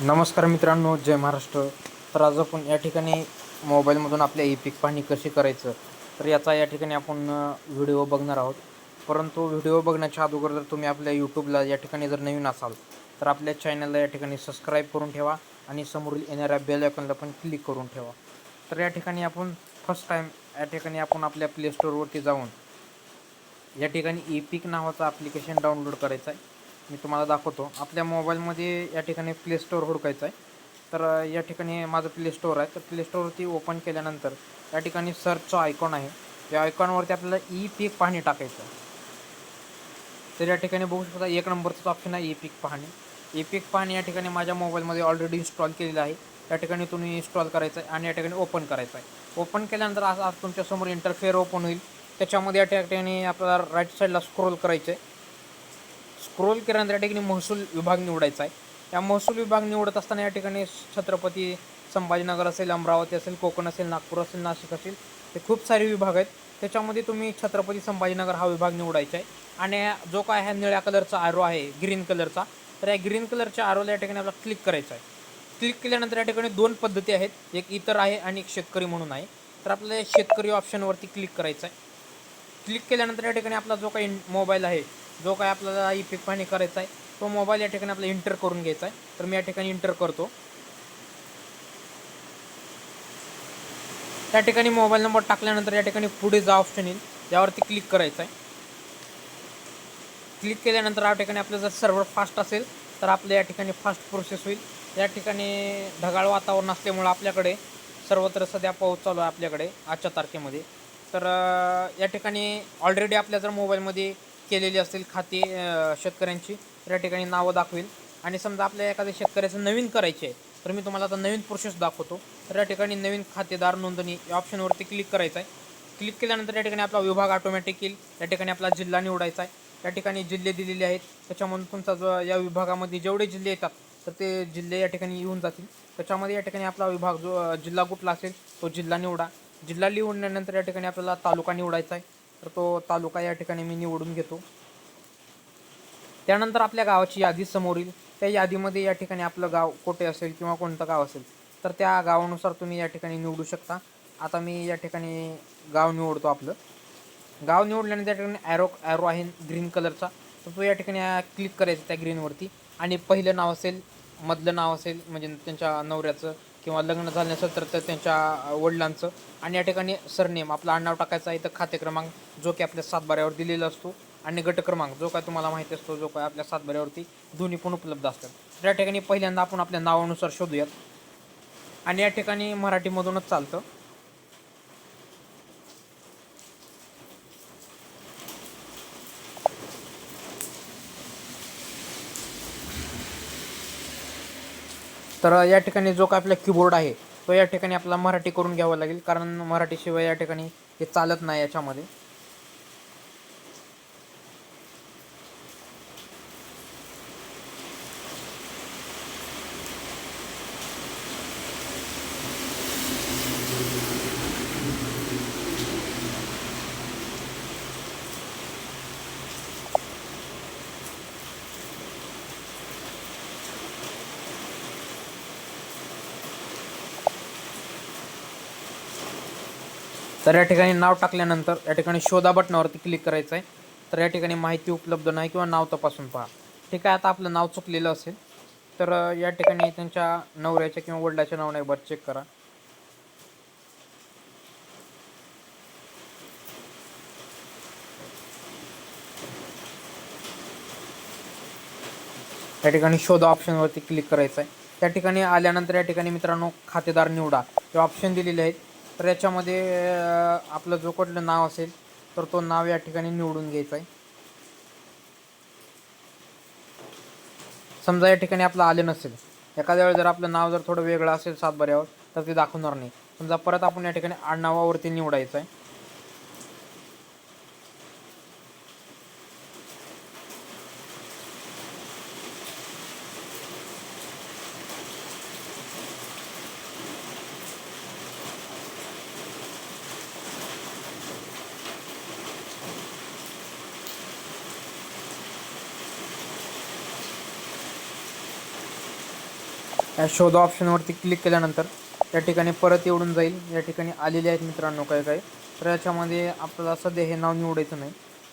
नमस्कार मित्रांनो जय महाराष्ट्र. तर आज आपण या ठिकाणी मोबाईलमधून आपल्या ई पीक पाहणी कशी करायचं तर याचा या ठिकाणी आपण व्हिडिओ बघणार आहोत. परंतु व्हिडिओ बघण्याच्या अगोदर जर तुम्ही आपल्या यूट्यूबला या ठिकाणी जर नवीन असाल तर आपल्या चॅनलला या ठिकाणी सबस्क्राईब करून ठेवा आणि समोरील येणाऱ्या बेल आयकॉनला पण क्लिक करून ठेवा. तर या ठिकाणी आपण फर्स्ट टाईम या ठिकाणी आपण आपल्या प्ले स्टोअरवरती जाऊन या ठिकाणी ई पीक नावाचं ॲप्लिकेशन डाउनलोड करायचं आहे. मी तुम्हाला दाखवतो. आपल्या मोबाईलमध्ये या ठिकाणी प्ले स्टोअर हुडकायचं आहे. तर या ठिकाणी माझं प्ले स्टोअर आहे. तर प्ले स्टोअरवरती ओपन केल्यानंतर या ठिकाणी सर्चचा आयकॉन आहे. या आयकॉनवरती आपल्याला ई पीक पाहणी टाकायचं आहे. तर या ठिकाणी बघू शकता एक नंबरचाच ऑप्शन आहे ई पीक पाहणी. ई पीक पाहणी या ठिकाणी माझ्या मोबाईलमध्ये ऑलरेडी इन्स्टॉल केलेलं आहे. या ठिकाणी तुम्ही इन्स्टॉल करायचं आहे आणि या ठिकाणी ओपन करायचं आहे. ओपन केल्यानंतर आज आज तुमच्यासमोर इंटरफेअर ओपन होईल. त्याच्यामध्ये या ठिकाणी आपल्याला राईट साईडला स्क्रोल करायचं आहे स्क्रोल केल्यानंतर या ठिकाणी महसूल विभाग निवडायचा आहे. या महसूल विभाग निवडत असताना या ठिकाणी छत्रपती संभाजीनगर असेल अमरावती असेल कोकण असेल नागपूर असेल नाशिक असेल ते खूप सारे विभाग आहेत. त्याच्यामध्ये तुम्ही छत्रपती संभाजीनगर हा विभाग निवडायचा आहे. आणि जो काय आहे निळ्या कलरचा आरो आहे ग्रीन कलरचा तर या ग्रीन कलरच्या आरोला या ठिकाणी आपल्याला क्लिक करायचं आहे. क्लिक केल्यानंतर या ठिकाणी दोन पद्धती आहेत. एक इतर आहे आणि एक शेतकरी म्हणून आहे. तर आपल्याला शेतकरी ऑप्शनवरती क्लिक करायचं आहे. क्लिक केल्यानंतर या ठिकाणी आपला जो काही मोबाईल आहे जो काय आपल्याला इफेक्ट पाणी करायचा आहे तो मोबाईल या ठिकाणी आपल्याला इंटर करून घ्यायचा आहे. तर मी या ठिकाणी इंटर करतो. त्या ठिकाणी मोबाईल नंबर टाकल्यानंतर या ठिकाणी पुढे जा ऑप्शन येईल. यावरती क्लिक करायचं आहे. क्लिक केल्यानंतर या ठिकाणी आपलं जर सर्व्हर फास्ट असेल तर आपलं या ठिकाणी फास्ट प्रोसेस होईल. या ठिकाणी ढगाळ वातावरण असल्यामुळं आपल्याकडे सर्वत्र सध्या पाऊस चालू आहे आपल्याकडे आजच्या तारखेमध्ये. तर या ठिकाणी ऑलरेडी आपल्या जर मोबाईलमध्ये केलेली असतील खाती शेतकऱ्यांची त्या या ठिकाणी नावं दाखवेल आणि समजा आपल्या एखाद्या शेतकऱ्याचं नवीन करायचे आहे तर मी तुम्हाला आता नवीन प्रोसेस दाखवतो. तर या ठिकाणी नवीन खातेदार नोंदणी या ऑप्शनवरती क्लिक करायचं आहे. क्लिक केल्यानंतर या ठिकाणी आपला विभाग ऑटोमॅटिक येईल. या ठिकाणी आपला जिल्हा निवडायचा आहे. या ठिकाणी जिल्हे दिलेले आहेत. त्याच्यामधून तुमचा जो या विभागामध्ये जेवढे जिल्हे येतात तर ते जिल्हे या ठिकाणी येऊन जातील. त्याच्यामध्ये या ठिकाणी आपला विभाग जो जिल्हा कुठला असेल तो जिल्हा निवडा. जिल्हा निवडल्यानंतर या ठिकाणी आपल्याला तालुका निवडायचा आहे. तर तो तालुका या ठिकाणी मी निवडून घेतो. त्यानंतर आपल्या गावाची यादी समोर येईल. त्या यादीमध्ये या ठिकाणी आपलं गाव कोठे असेल किंवा कोणतं गाव असेल तर त्या गावानुसार तुम्ही या ठिकाणी निवडू शकता. आता मी या ठिकाणी गाव निवडतो आपलं. गाव निवडल्याने त्या ठिकाणी ॲरो ॲरो आहे ग्रीन कलरचा तर तो या ठिकाणी क्लिक करायचा त्या ग्रीनवरती आणि पहिलं नाव असेल मधलं नाव असेल म्हणजे त्यांच्या नवऱ्याचं किंवा लग्न झालं नसेल तर त्यांच्या वडिलांचं. आणि या ठिकाणी सरनेम आपला आडनाव टाकायचं आहे तर खाते क्रमांक जो की आपल्या सातबाऱ्यावर दिलेला असतो. आणि गट क्रमांक जो काय तुम्हाला माहिती असतो जो काय आपल्या सातबाऱ्यावरती दोन्ही पण उपलब्ध असतात. तर या ठिकाणी पहिल्यांदा आपण आपल्या नावानुसार शोधूयात. आणि या ठिकाणी मराठीमधूनच चालतं. तर या ठिकाणी जो काय आपला कीबोर्ड आहे तो या ठिकाणी आपला मराठी करून घ्यावा लागेल. कारण मराठीशिवाय या ठिकाणी हे चालत नाही याच्यामध्ये. तर या ठिकाणी नाव टाकल्यानंतर या ठिकाणी शोधा बटनावरती क्लिक करायचं आहे तर या ठिकाणी माहिती उपलब्ध नाही किंवा नाव तपासून पहा. ठीक आहे आता आपलं नाव चुकलेलं असेल तर या ठिकाणी त्यांच्या नवऱ्याच्या किंवा वडिलाच्या नावाने एकदा चेक करा. या ठिकाणी शोध ऑप्शनवरती क्लिक करायचं आहे त्या ठिकाणी आल्यानंतर या ठिकाणी मित्रांनो खातेदार निवडा. हे ऑप्शन दिलेले आहेत. तर याच्यामध्ये आपलं जो कुठलं नाव असेल तर तो नाव या ठिकाणी निवडून घ्यायचं आहे. समजा या ठिकाणी आपलं आले नसेल. एखाद्या वेळेस जर आपलं नाव जर थोडं वेगळं असेल सातबाऱ्यावर तर ते दाखवणार नाही. समजा परत आपण या ठिकाणी आडनावावरती निवडायचं आहे. या शोध ऑप्शनवरती क्लिक केल्यानंतर या ठिकाणी परत येऊन जाईल. या ठिकाणी आलेले आहेत मित्रांनो काय काय तर याच्यामध्ये आपल्याला सध्या हे नाव निवडायचं नाही.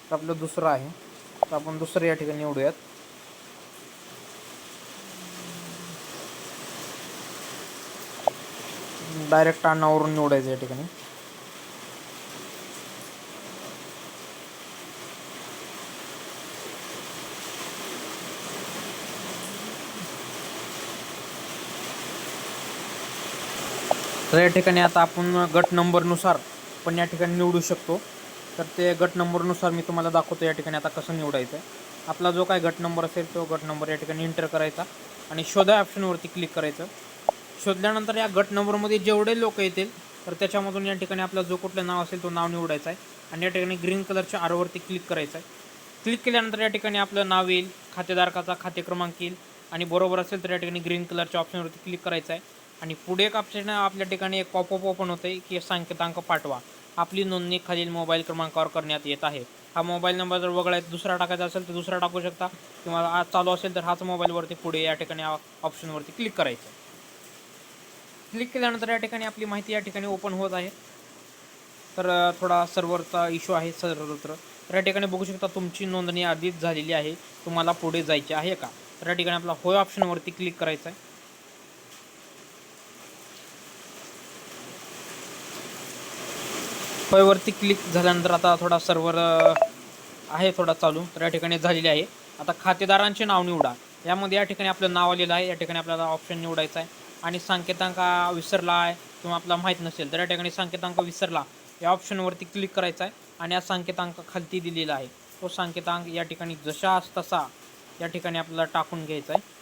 तर आपलं दुसरं आहे. तर आपण दुसरं या ठिकाणी निवडूयात. डायरेक्ट अन्नावरून निवडायचं या ठिकाणी. तर या ठिकाणी आता आपण गट नंबरनुसार पण या ठिकाणी निवडू शकतो. तर ते गट नंबरनुसार मी तुम्हाला दाखवतो या ठिकाणी आता कसं निवडायचं. आहे आपला जो काय गट नंबर असेल तो गट नंबर या ठिकाणी एंटर करायचा आणि शोधा ऑप्शनवरती क्लिक करायचं. शोधल्यानंतर या गट नंबरमध्ये जेवढे लोक येतील तर त्याच्यामधून या ठिकाणी आपला जो कुठलं नाव असेल तो नाव निवडायचं आहे. आणि या ठिकाणी ग्रीन कलरच्या आरोवरती क्लिक करायचं आहे. क्लिक केल्यानंतर या ठिकाणी आपलं नाव येईल खातेधारकाचा खाते क्रमांक येईल आणि बरोबर असेल तर या ठिकाणी ग्रीन कलरच्या ऑप्शनवरती क्लिक करायचं आहे. आणि पुढे एक ऑप्शन आपल्या ठिकाणी एक पॉपअप ओपन होतं आहे की संकेतांक पाठवा. आपली नोंदणी खालील मोबाईल क्रमांकावर करण्यात येत आहे. हा मोबाईल नंबर जर वगळायचा दुसरा टाकायचा असेल तर दुसरा टाकू शकता. किंवा आज चालू असेल तर हाच मोबाईलवरती पुढे या ठिकाणी ऑप्शनवरती क्लिक करायचं. क्लिक केल्यानंतर या ठिकाणी आपली माहिती या ठिकाणी ओपन होत आहे. तर थोडा सर्व्हरचा इश्यू आहे सर्वत्र तर या ठिकाणी बघू शकता तुमची नोंदणी आधीच झालेली आहे. तुम्हाला पुढे जायचे आहे का? तर या ठिकाणी आपला होय ऑप्शनवरती क्लिक करायचं आहे होयवरती क्लिक झाल्यानंतर आता थोडा सर्वर आहे थोडा चालू तर या ठिकाणी झालेली आहे. आता खातेदारांचे नाव निवडा. यामध्ये या ठिकाणी आपलं नाव आलेलं आहे या ठिकाणी आपल्याला ऑप्शन निवडायचा आहे. आणि संकेतांक विसरला आहे किंवा आपला माहीत नसेल तर या ठिकाणी संकेतांक विसरला या ऑप्शनवरती क्लिक करायचा आहे आणि या संकेतांक खालती दिलेला आहे. तो संकेतांक या ठिकाणी जशास तसा या ठिकाणी आपल्याला टाकून घ्यायचा आहे.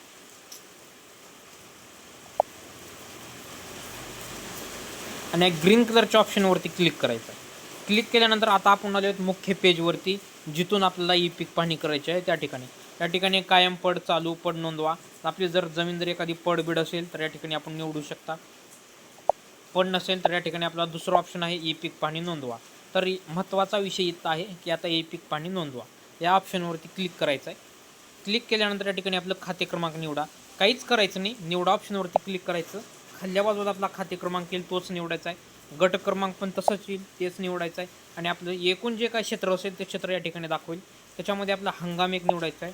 आणि ग्रीन कलरच्या ऑप्शनवरती क्लिक करायचं. आहे क्लिक केल्यानंतर आता आपण आलो आहोत मुख्य पेजवरती जिथून आपल्याला ई पीक पाहणी करायची आहे त्या ठिकाणी. त्या ठिकाणी कायम पड चालू पड नोंदवा. आपली जर जमीन जर एखादी पड बीड असेल तर या ठिकाणी आपण निवडू शकता. पण नसेल तर या ठिकाणी आपला दुसरा ऑप्शन आहे ई पीक पाहणी नोंदवा. तर महत्त्वाचा विषय इथं आहे की आता ई पीक पाहणी नोंदवा. या ऑप्शनवरती क्लिक करायचं आहे. क्लिक केल्यानंतर या ठिकाणी आपलं खाते क्रमांक निवडा. काहीच करायचं नाही. निवडा ऑप्शनवरती क्लिक करायचं. खाल्ल्या बाजूला आपला खाते क्रमांक येईल तोच निवडायचा आहे. गट क्रमांक पण तसंच येईल तेच निवडायचं आहे. आणि आपलं एकूण जे काय क्षेत्र असेल ते क्षेत्र या ठिकाणी दाखवेल. त्याच्यामध्ये आपला हंगाम एक निवडायचा आहे.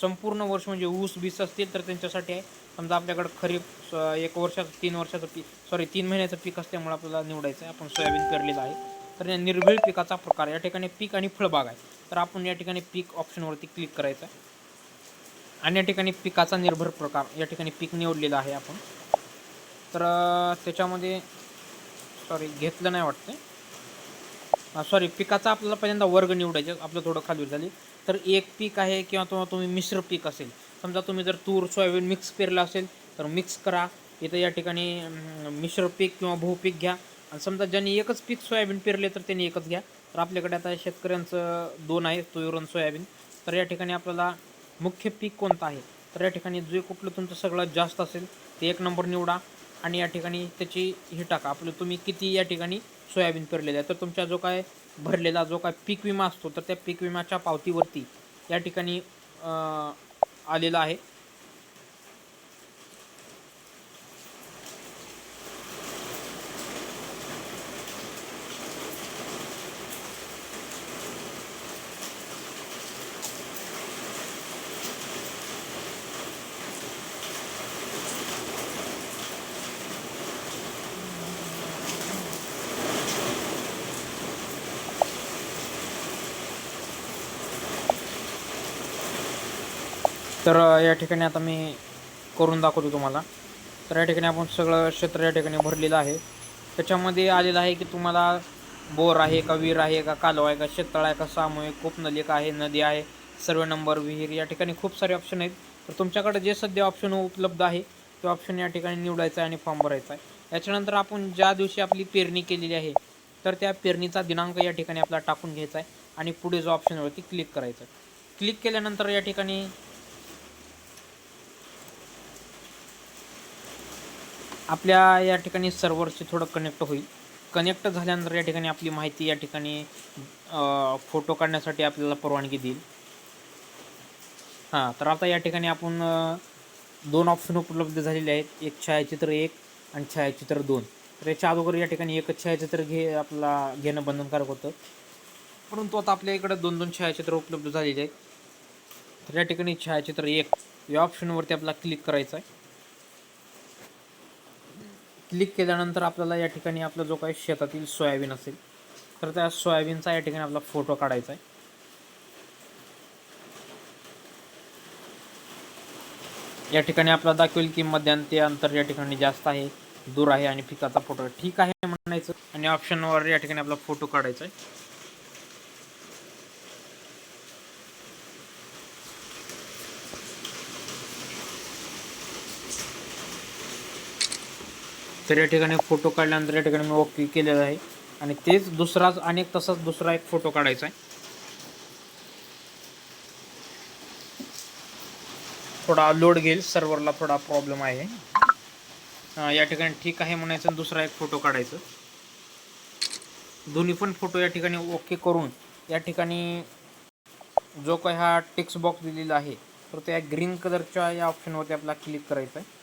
संपूर्ण वर्ष म्हणजे ऊस बीस असतील तर त्यांच्यासाठी आहे. समजा आपल्याकडं खरीप स- एक वर्षाचं तीन वर्षाचं पीक सॉरी तीन महिन्याचं पीक असल्यामुळे आपल्याला निवडायचं आहे. आपण सोयाबीन पेरलेलं आहे. तर या निर्भीळ पिकाचा प्रकार या ठिकाणी पीक आणि फळबाग आहे. तर आपण या ठिकाणी पीक ऑप्शनवरती क्लिक करायचं आहे. आणि या ठिकाणी पिकाचा निर्भर प्रकार या ठिकाणी पीक निवडलेलं आहे आपण. तर त्याच्यामध्ये सॉरी घेतलं नाही वाटतं सॉरी पिकाचा आपल्याला पहिल्यांदा वर्ग निवडायचे आपलं थोडं खाली झाली. तर एक पीक आहे किंवा तुम्हाला तुम्ही मिश्र पीक असेल. समजा तुम्ही जर तूर सोयाबीन मिक्स पेरलं असेल तर मिक्स करा. इथं या ठिकाणी मिश्र पीक किंवा बहुपीक घ्या. आणि समजा ज्यांनी एकच पीक सोयाबीन पेरले तर त्यांनी एकच घ्या. तर आपल्याकडे आता शेतकऱ्यांचं दोन आहे तुरीवर आणि सोयाबीन. तर या ठिकाणी आपल्याला मुख्य पीक कोणतं आहे? तर या ठिकाणी जे कुठलं तुमचं सगळं जास्त असेल ते एक नंबर निवडा. आणि या ठिकाणी त्याची हे टाका. आपलं तुम्ही किती या ठिकाणी सोयाबीन पेरलेलं आहे. तर तुमचा जो काय भरलेला जो काय पीक विमा असतो तर त्या पीक विम्याच्या पावतीवरती या ठिकाणी आलेला आहे. तर या ठिकाणी आता मी करून दाखवतो तुम्हाला. तर या ठिकाणी आपण सगळं क्षेत्र या ठिकाणी भरलेलं आहे. त्याच्यामध्ये आलेलं आहे की तुम्हाला बोर आहे का विहीर आहे का कालवा आहे का शेततळ आहे का सामूहिक कूपनलिका आहे नदी आहे सर्व नंबर विहीर या ठिकाणी खूप सारे ऑप्शन आहेत. तर तुमच्याकडे जे सध्या ऑप्शन उपलब्ध आहे ते ऑप्शन या ठिकाणी निवडायचं आहे आणि फॉर्म भरायचा आहे. याच्यानंतर आपण ज्या दिवशी आपली पेरणी केलेली आहे तर त्या पेरणीचा दिनांक या ठिकाणी आपला टाकून घ्यायचा आहे आणि पुढे जो ऑप्शनवरती क्लिक करायचं आहे. क्लिक केल्यानंतर या ठिकाणी आपल्या या ठिकाणी सर्व्हरशी थोडं कनेक्ट होईल. कनेक्ट झाल्यानंतर या ठिकाणी आपली माहिती या ठिकाणी फोटो काढण्यासाठी आपल्याला परवानगी देईल. हां तर आता या ठिकाणी आपण दोन ऑप्शन उपलब्ध झालेले आहेत. एक छायाचित्र एक आणि छायाचित्र दोन. तर याच्या अगोदर या ठिकाणी एकच छायाचित्र घे आपला घेणं बंधनकारक होतं. परंतु आता आपल्या इकडं दोन दोन छायाचित्र उपलब्ध झालेले आहेत. तर या ठिकाणी छायाचित्र एक. या ऑप्शनवरती आपला क्लिक करायचं आहे. क्लिक केल्यानंतर आपल्याला या ठिकाणी आपला जो काही शेतातील सोयाबीन असेल तर त्या सोयाबीनचा या ठिकाणी आपला फोटो काढायचा आहे. या ठिकाणी आपल्याला दाखवेल की मध्यांते अंतर या ठिकाणी जास्त आहे दूर आहे आणि पिकाचा फोटो ठीक आहे म्हणायचं. आणि ऑप्शनवर या ठिकाणी आपला फोटो काढायचा आहे. तर या ठिकाणी फोटो काढल्यानंतर या ठिकाणी मी ओके केलेलं आहे. आणि तेच दुसराच आणि एक तसाच दुसरा एक फोटो काढायचा आहे. थोडा लोड घेईल सर्व्हरला थोडा प्रॉब्लेम आहे. या ठिकाणी ठीक आहे म्हणायचं आणि दुसरा एक फोटो काढायचं. दोन्ही पण फोटो या ठिकाणी ओके करून या ठिकाणी जो काही हा टेक्स्ट बॉक्स दिलेला आहे तर त्या ग्रीन कलरच्या या ऑप्शनवरती आपल्याला क्लिक करायचं आहे.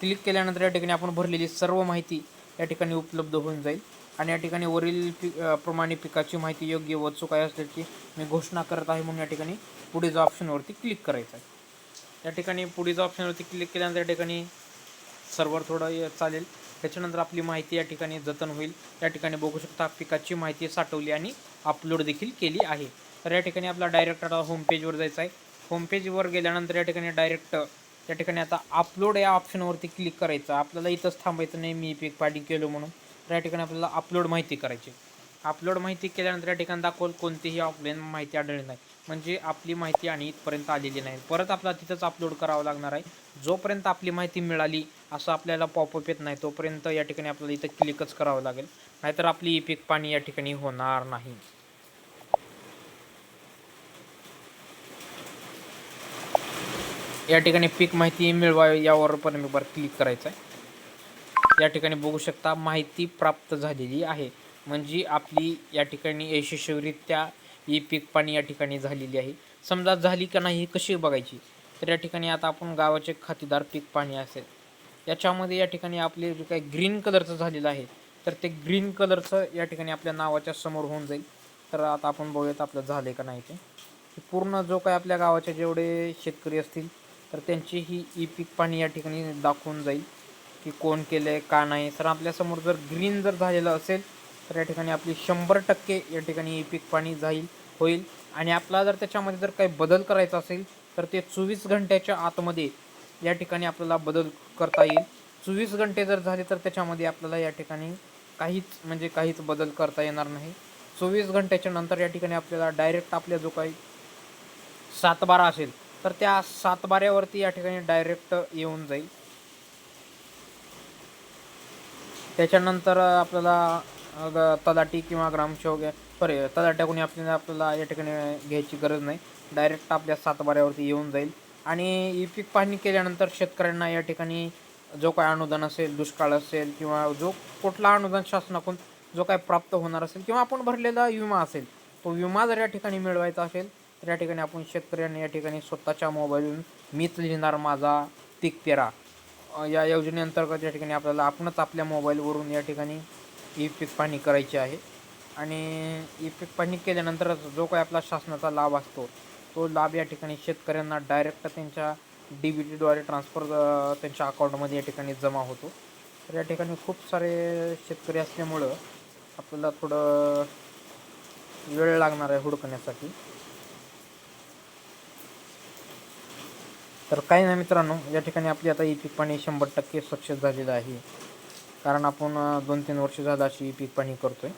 क्लिक केल्यानंतर या ठिकाणी आपण भरलेली सर्व माहिती या ठिकाणी उपलब्ध होऊन जाईल आणि या ठिकाणी वरील पी प्रमाणे पिकाची माहिती योग्य व चूक आहे असल्याची मी घोषणा करत आहे म्हणून या ठिकाणी पुढील ऑप्शनवरती क्लिक करायचं आहे या ठिकाणी पुढील ऑप्शनवरती क्लिक केल्यानंतर या ठिकाणी सर्वर थोडं चालेल त्याच्यानंतर आपली माहिती या ठिकाणी जतन होईल या ठिकाणी बघू शकता पिकाची माहिती साठवली आणि अपलोड देखील केली आहे तर या ठिकाणी आपला डायरेक्ट आता होम पेजवर जायचं आहे होम पेजवर गेल्यानंतर या ठिकाणी डायरेक्ट या ठिकाणी आता अपलोड या ऑप्शनवरती क्लिक करायचं. आपल्याला इथंच थांबायचं नाही मी पीक पाडी केलो म्हणून. तर या ठिकाणी आपल्याला अपलोड माहिती करायची. अपलोड माहिती केल्यानंतर या ठिकाणी दाखवल कोणतीही ऑफलाईन माहिती आढळली नाही. म्हणजे आपली माहिती आणि इथपर्यंत आलेली नाही. परत आपला तिथंच अपलोड करावं लागणार आहे. जोपर्यंत आपली माहिती मिळाली असं आपल्याला पॉपअप येत नाही तोपर्यंत या ठिकाणी आपल्याला इथं क्लिकच करावं लागेल. नाहीतर आपली ई पीक पाणी या ठिकाणी होणार नाही. या ठिकाणी पीक माहिती मिळवावी यावर पण मी बरं क्लिक करायचं आहे या ठिकाणी बघू शकता माहिती प्राप्त झालेली आहे. म्हणजे आपली या ठिकाणी यशस्वीरित्या ही पीक पाणी या ठिकाणी झालेली आहे. समजा झाली का नाही कशी बघायची? तर या ठिकाणी आता आपण गावाचे खातेदार पीक पाणी असेल. याच्यामध्ये या ठिकाणी आपले जे काही ग्रीन कलरचं झालेलं आहे तर ते ग्रीन कलरचं या ठिकाणी आपल्या नावाच्या समोर होऊन जाईल. तर आता आपण बघूयात आपलं झाले का नाही ते. पूर्ण जो काही आपल्या गावाचे जेवढे शेतकरी असतील तर त्यांची ही ई पीक पाणी या ठिकाणी दाखवून जाईल की कोण केलं आहे का नाही. तर आपल्यासमोर जर ग्रीन जर झालेलं असेल तर या ठिकाणी आपली शंभर टक्के या ठिकाणी ई पीक पाणी जाईल होईल. आणि आपला जर त्याच्यामध्ये जर काही बदल करायचा असेल तर ते चोवीस घंट्याच्या आतमध्ये या ठिकाणी आपल्याला बदल करता येईल. चोवीस घंटे जर झाले तर त्याच्यामध्ये आपल्याला या ठिकाणी काहीच म्हणजे काहीच बदल करता येणार नाही. चोवीस घंट्याच्या नंतर या ठिकाणी आपल्याला डायरेक्ट आपल्या जो काही सातबारा असेल तर त्या सातबाऱ्यावरती या ठिकाणी डायरेक्ट येऊन जाईल. त्याच्यानंतर आपल्याला तलाटी ग- किंवा ग्रामसेवक सॉरी कोणी आपल्याला आपल्याला या ठिकाणी घ्यायची गरज नाही. डायरेक्ट आपल्या सातबाऱ्यावरती येऊन जाईल. आणि ई पीक पाहणी केल्यानंतर शेतकऱ्यांना या ठिकाणी जो काय अनुदान असेल दुष्काळ असेल किंवा जो कुठला अनुदान शासनाकडून जो काय प्राप्त होणार असेल किंवा आपण भरलेला विमा असेल तो विमा जर या ठिकाणी मिळवायचा असेल तर या ठिकाणी आपण शेतकऱ्यांनी या ठिकाणी स्वतःच्या मोबाईलवरून मीच लिहिणार माझा पीक पेरा या योजनेअंतर्गत या ठिकाणी आपल्याला आपणच आपल्या मोबाईलवरून या ठिकाणी ई पीक पाहणी करायची आहे. आणि ई पीक पाहणी केल्यानंतर जो काही आपला शासनाचा लाभ असतो तो लाभ या ठिकाणी शेतकऱ्यांना डायरेक्ट त्यांच्या डी बी टीद्वारे ट्रान्सफर त्यांच्या अकाउंटमध्ये या ठिकाणी जमा होतो. तर या ठिकाणी खूप सारे शेतकरी असल्यामुळं आपल्याला थोडं वेळ लागणार आहे हुडकण्यासाठी. तर काही नाही मित्रांनो या ठिकाणी आपली आता ई पीक पाणी शंभर टक्के सक्सेस झालेलं आहे. कारण आपण दोन तीन वर्ष झालं अशी ई पीक पाणी आहे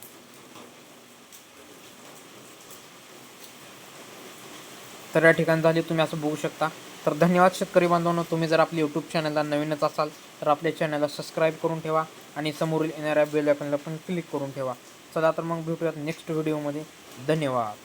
तर या ठिकाणी झाली तुम्ही असं बघू शकता. तर धन्यवाद शेतकरी बांधवांनो तुम्ही जर आपल्या यूट्यूब चॅनलला नवीनच असाल तर आपल्या चॅनलला सबस्क्राईब करून ठेवा आणि समोरील येणाऱ्या बेल आयकॉनला पण क्लिक करून ठेवा. चला तर मग भेटूयात नेक्स्ट व्हिडिओमध्ये धन्यवाद.